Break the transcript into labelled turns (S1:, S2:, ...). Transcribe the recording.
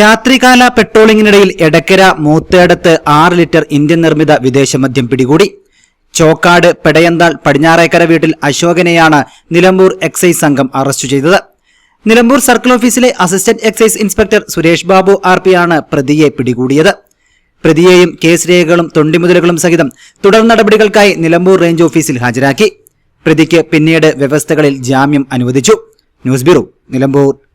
S1: രാത്രികാല പെട്രോളിംഗിനിടയിൽ എടക്കര മൂത്തേടത്ത് ആറ് litre Indian നിർമ്മിത വിദേശ മദ്യം പിടികൂടി. ചോക്കാട് പെടയന്താൾ പടിഞ്ഞാറേക്കര വീട്ടിൽ അശോകനെയാണ് നിലമ്പൂർ എക്സൈസ് സംഘം അറസ്റ്റ് ചെയ്തത്. നിലമ്പൂർ സർക്കിൾ ഓഫീസിലെ assistant excise inspector Suresh Babu R പിയാണ് പ്രതിയെ പിടികൂടിയത്. പ്രതിയെയും കേസ് രേഖകളും തൊണ്ടിമുതലുകളും സഹിതം തുടർ നടപടികൾക്കായി നിലമ്പൂർ റേഞ്ച് ഓഫീസിൽ ഹാജരാക്കി. പ്രതിക്ക് പിന്നീട് വ്യവസ്ഥകളിൽ ജാമ്യം അനുവദിച്ചു. News bureau Nilambur.